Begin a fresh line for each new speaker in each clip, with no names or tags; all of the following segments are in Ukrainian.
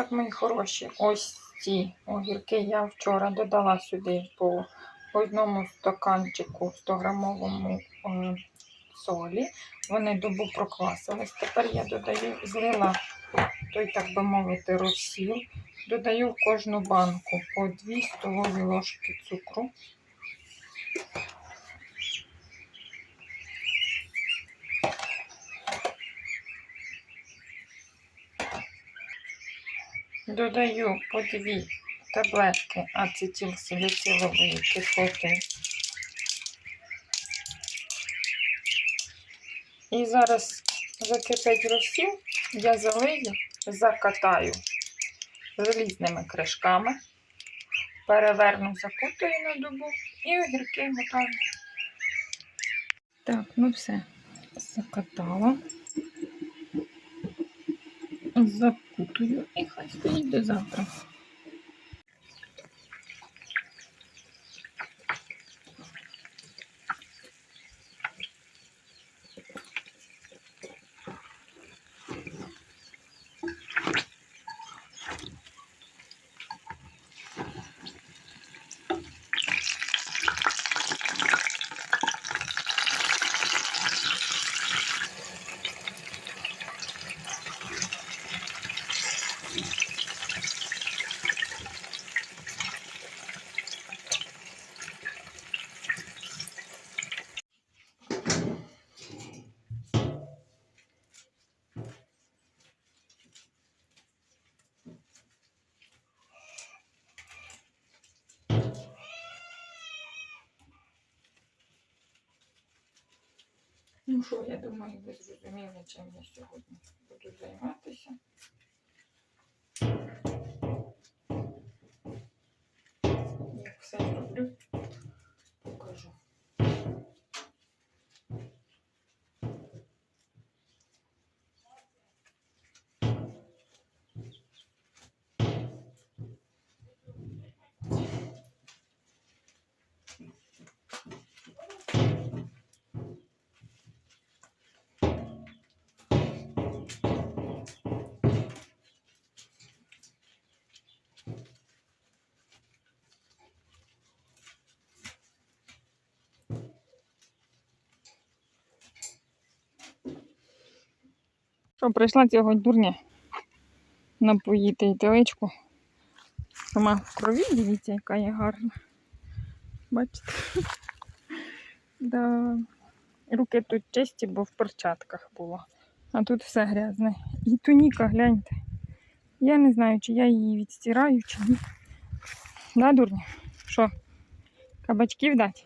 Так, мої хороші, ось ці огірки я вчора додала сюди по одному стаканчику 100 грамовому е, солі. Вони добу проквасились. Тепер я додаю, злила той, так би мовити, розсіл. Додаю в кожну банку по 2 столові ложки цукру. Додаю по дві таблетки ацетилсаліцилової кислоти. І зараз закипить розсіл, я залию, закатаю залізними кришками, переверну, закутаю на добу і огірки готові. Так, ну все, закатала. Закутую і хай стоїть до завтра. Ну що, я думаю, ви зрозуміли, чим я сьогодні буду займатися. Як все зроблю, Що, прийшла цього дурня напоїти і. Сама в крові, дивіться, яка я гарна. Бачите? Да. Руки тут чисті, бо в перчатках було. А тут все грязне. І туніка, гляньте. Я не знаю, чи я її відстираю, чи ні. Да, дурня? Що? Кабачків дати?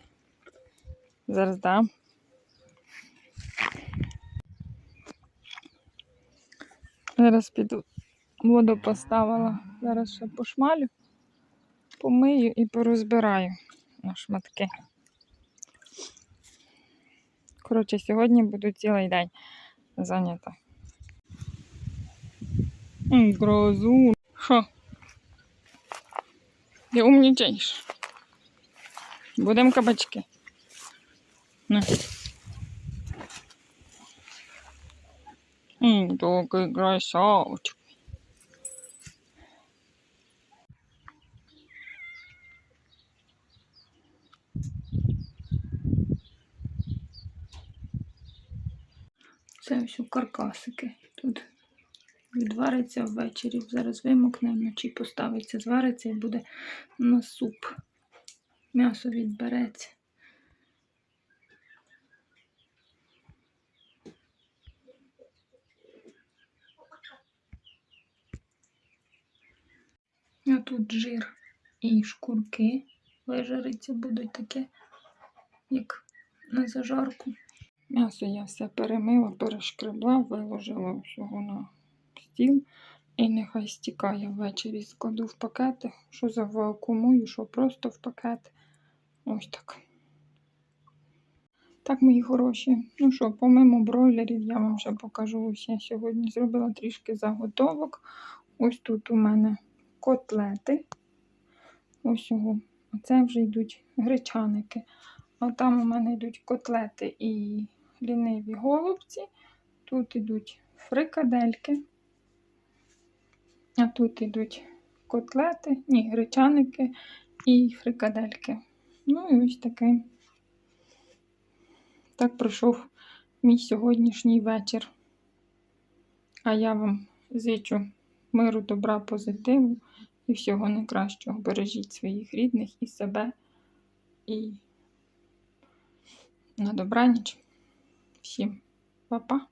Зараз дам. Зараз піду воду поставила. Зараз ще пошмалю, помию і порозбираю на шматки. Коротше, сьогодні буду цілий день зайнята. Грозу. Що? Ти умнічаєш. Будемо кабачки. На. М, Такий красавчик. Це все каркасики. Тут відвариться ввечері. Зараз вимокне, вночі поставиться, звариться і буде на суп. М'ясо відбереться. А тут жир і шкурки вижариться, будуть таке, як на зажарку. М'ясо я все перемила, перешкребла, виложила всього на стіл. І нехай стікає ввечері. Складу в пакети, що завакумую, що просто в пакет. Ось так. Так, мої хороші. Ну що, помимо бройлерів, я вам ще покажу. Ось я сьогодні зробила трішки заготовок. Ось тут у мене котлети. Ось його. Оце вже йдуть гречаники. А там у мене йдуть котлети і ліниві голубці. Тут йдуть фрикадельки. А тут йдуть котлети, ні, гречаники і фрикадельки. Ну і ось таке. Так пройшов мій сьогоднішній вечір. А я вам зичу миру, добра, позитиву і всього найкращого. Бережіть своїх рідних і себе. І на добраніч. Всім па-па.